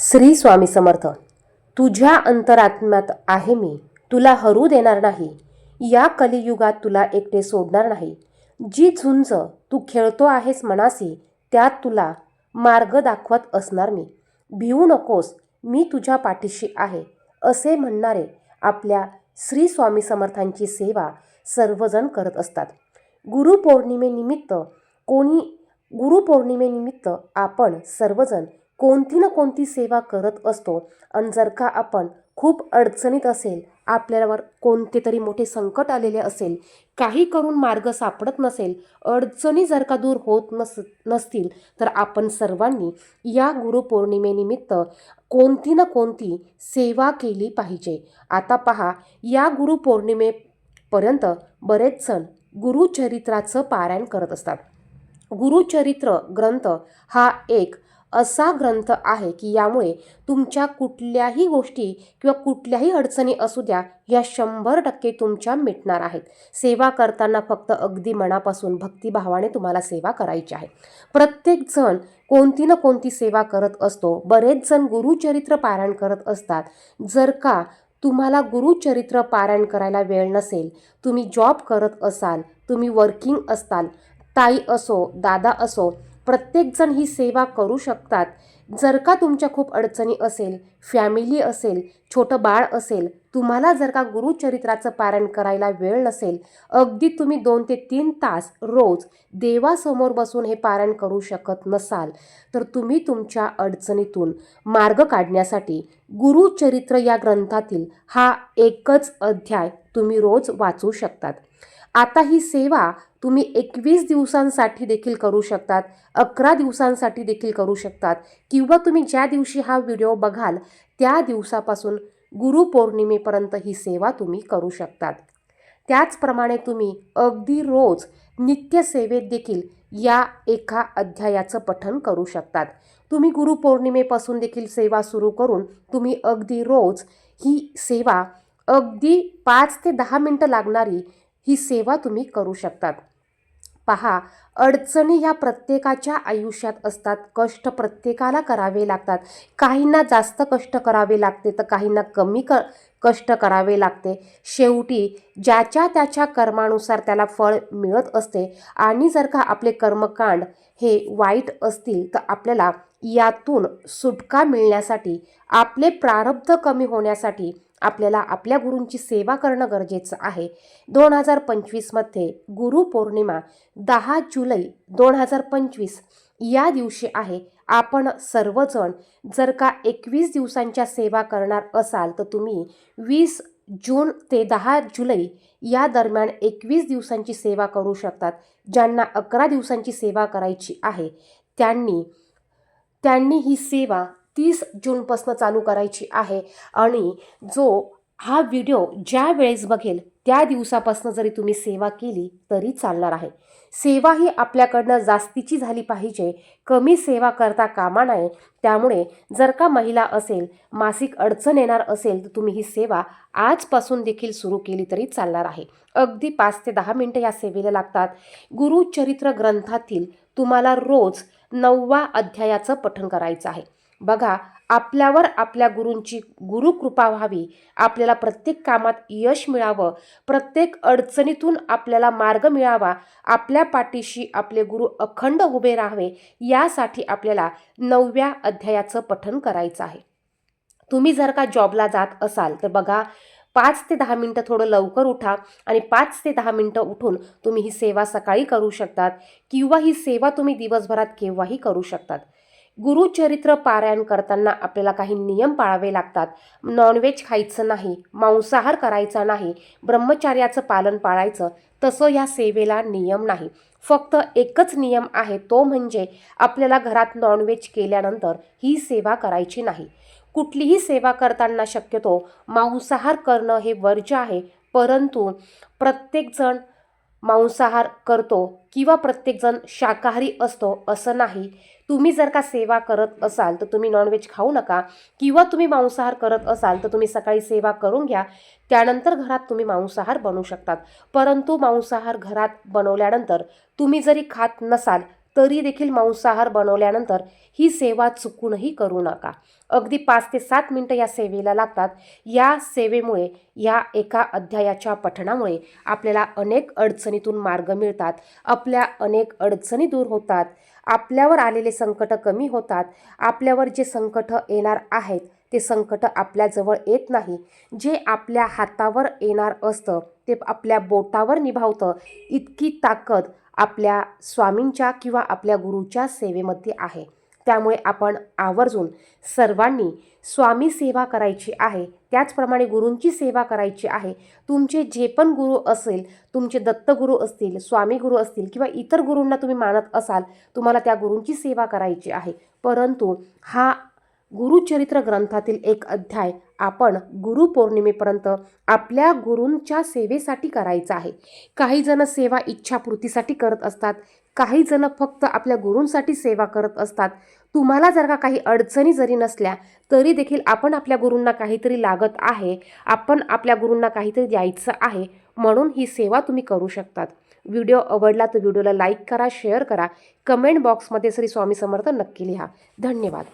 श्री स्वामी समर्थ तुझ्या अंतरात्म्यात आहे मी तुला हरू देणार नाही. या कलियुगात तुला एकटे सोडणार नाही. जी झुंज तू खेळतो आहेस मनासी त्यात तुला मार्ग दाखवत असणार मी. भिवू नकोस मी तुझ्या पाठीशी आहे. असे म्हणणारे आपल्या श्री स्वामी समर्थांची सेवा सर्वजण करत असतात. गुरुपौर्णिमेनिमित्त कोणी गुरुपौर्णिमेनिमित्त आपण सर्वजण कोणती ना कोणती सेवा करत असतो. आणि जर का आपण खूप अडचणीत असेल आपल्यावर कोणते तरी मोठे संकट आलेले असेल काही करून मार्ग सापडत नसेल अडचणी जर का दूर होत नस नसतील तर आपण सर्वांनी या गुरुपौर्णिमेनिमित्त कोणती ना कोणती सेवा केली पाहिजे. आता पहा या गुरुपौर्णिमेपर्यंत बरेच जण गुरुचरित्राचं पारायण करत असतात. गुरुचरित्र ग्रंथ हा एक असा ग्रंथ आहे की यामुळे तुमच्या कुठल्याही गोष्टी किंवा कुठल्याही अडचणी असू द्या या शंभर टक्के तुमच्या मिटणार आहेत. सेवा करताना फक्त अगदी मनापासून भक्तिभावाने तुम्हाला सेवा करायची आहे. प्रत्येक जण कोणती ना कोणती सेवा करत असतो. बरेच जण गुरुचरित्र पारायण करत असतात. जर का तुम्हाला गुरुचरित्र पारायण करायला वेळ नसेल तुम्ही जॉब करत असाल तुम्ही वर्किंग असताल ताई असो दादा असो प्रत्येकजण ही सेवा करू शकतात. जर का तुमच्या खूप अडचणी असेल फॅमिली असेल छोटं बाळ असेल तुम्हाला जर का गुरुचरित्राचं पारायण करायला वेळ नसेल अगदी तुम्ही दोन ते तीन तास रोज देवासमोर बसून हे पारायण करू शकत नसाल तर तुम्ही तुमच्या अडचणीतून मार्ग काढण्यासाठी गुरुचरित्र या ग्रंथातील हा एकच अध्याय तुम्ही रोज वाचू शकतात. आता ही सेवा तुम्ही एकवीस दिवसांसाठी देखील करू शकतात अकरा दिवसांसाठी देखील करू शकतात. किंवा तुम्ही ज्या दिवशी हा व्हिडिओ बघाल त्या दिवसापासून गुरुपौर्णिमेपर्यंत ही सेवा तुम्ही करू शकतात. त्याचप्रमाणे तुम्ही अगदी रोज नित्यसेवेत देखील या एका अध्यायाचं पठन करू शकतात. तुम्ही गुरुपौर्णिमेपासून देखील सेवा सुरू करून तुम्ही अगदी रोज ही सेवा अगदी पाच ते दहा मिनटं लागणारी ही सेवा तुम्ही करू शकतात. पहा अडचणी ह्या प्रत्येकाच्या आयुष्यात असतात. कष्ट प्रत्येकाला करावे लागतात. काहींना जास्त कष्ट करावे लागते तर काहींना कमी क कष्ट करावे लागते. शेवटी ज्याच्या त्याच्या कर्मानुसार त्याला फळ मिळत असते आणि जर का आपले कर्मकांड हे वाईट असतील तर आपल्याला यातून सुटका मिळण्यासाठी आपले प्रारब्ध कमी होण्यासाठी आपल्याला आपल्या गुरूंची सेवा करणं गरजेचं आहे. दोन हजार पंचवीसमध्ये गुरुपौर्णिमा दहा जुलै दोन हजार पंचवीस या दिवशी आहे. आपण सर्वजण जर का एकवीस दिवसांच्या सेवा करणार असाल तर तुम्ही वीस जून ते दहा जुलै या दरम्यान एकवीस दिवसांची सेवा करू शकतात. ज्यांना अकरा दिवसांची सेवा करायची आहे त्यांनी त्यांनी ही सेवा तीस जूनपासून चालू करायची आहे. आणि जो हा व्हिडिओ ज्या वेळेस बघेल त्या दिवसापासून जरी तुम्ही सेवा केली तरी चालणार आहे. सेवा ही आपल्याकडनं जास्तीची झाली पाहिजे. कमी सेवा करता कामा नये. त्यामुळे जर का महिला असेल मासिक अडचण येणार असेल तर तुम्ही ही सेवा आजपासून देखील सुरू केली तरी चालणार आहे. अगदी पाच ते दहा मिनटं या सेवेला लागतात. गुरुचरित्र ग्रंथातील तुम्हाला रोज नववा अध्यायाचं पठण करायचं आहे. बघा आपल्यावर आपल्या गुरूंची गुरुकृपा व्हावी. आपल्याला प्रत्येक कामात यश मिळावं. प्रत्येक अडचणीतून आपल्याला मार्ग मिळावा. आपल्या पाठीशी आपले गुरु अखंड उभे राहावे. यासाठी आपल्याला नवव्या अध्यायाचं पठन करायचं आहे. तुम्ही जर का जॉबला जात असाल तर बघा पाच ते दहा मिनटं थोडं लवकर उठा आणि पाच ते दहा मिनटं उठून तुम्ही ही सेवा सकाळी करू शकतात किंवा ही सेवा तुम्ही दिवसभरात केव्हाही करू शकतात. गुरुचरित्र पारायण करताना आपल्याला काही नियम पाळावे लागतात. नॉनव्हेज खायचं नाही मांसाहार करायचा नाही ब्रह्मचार्याचं पालन पाळायचं तसं या सेवेला नियम नाही. फक्त एकच नियम आहे तो म्हणजे आपल्याला घरात नॉनव्हेज केल्यानंतर ही सेवा करायची नाही. कुठलीही सेवा करताना शक्यतो मांसाहार करणं हे वर्ज्य आहे परंतु प्रत्येकजण मांसाहार करतो किंवा प्रत्येकजण शाकाहारी असतो असं नाही. तुम्ही जर का सेवा करत असाल तर तुम्ही नॉनव्हेज खाऊ नका. किंवा तुम्ही मांसाहार करत असाल तर तुम्ही सकाळी सेवा करून घ्या. त्यानंतर घरात तुम्ही मांसाहार बनवू शकतात. परंतु मांसाहार घरात बनवल्यानंतर तुम्ही जरी खात नसाल तरी देखील मांसाहार बनवल्यानंतर ही सेवा चुकूनही करू नका. अगदी पाच ते सात मिनटं या सेवेला लागतात. या सेवेमुळे या एका अध्यायाच्या पठणामुळे आपल्याला अनेक अडचणीतून मार्ग मिळतात. आपल्या अनेक अडचणी दूर होतात. आपल्यावर आलेले संकट कमी होतात. आपल्यावर जे संकट येणार आहेत ते संकट आपल्याजवळ येत नाही. जे आपल्या हातावर येणार असतं ते आपल्या बोटावर निभावतं. इतकी ताकद आपल्या स्वामींच्या किंवा आपल्या गुरुच्या सेवेमध्ये आहे. त्यामुळे आपण आवर्जून सर्वांनी स्वामी सेवा करायची आहे. त्याचप्रमाणे गुरूंची सेवा करायची आहे. तुमचे जे पण गुरु असेल तुमचे दत्तगुरू असतील स्वामी गुरु असतील किंवा इतर गुरूंना तुम्ही मानत असाल तुम्हाला त्या गुरूंची सेवा करायची आहे. परंतु हा गुरुचरित्र ग्रंथातील एक अध्याय आपण गुरुपौर्णिमेपर्यंत आपल्या गुरूंच्या सेवेसाठी करायचं आहे. काही जण सेवा इच्छापूर्तीसाठी करत असतात. काही जण फक्त आपल्या गुरूंसाठी सेवा करत असतात. तुम्हाला जर का काही अडचणी जरी नसल्या तरी देखील आपण आपल्या गुरूंना काहीतरी लागत आहे. आपण आपल्या गुरूंना काहीतरी द्यायचं आहे. म्हणून ही सेवा तुम्ही करू शकतात. व्हिडिओ आवडला तर व्हिडिओला लाईक करा शेअर करा. कमेंट बॉक्समध्ये श्री स्वामी समर्थ नक्की लिहा. धन्यवाद.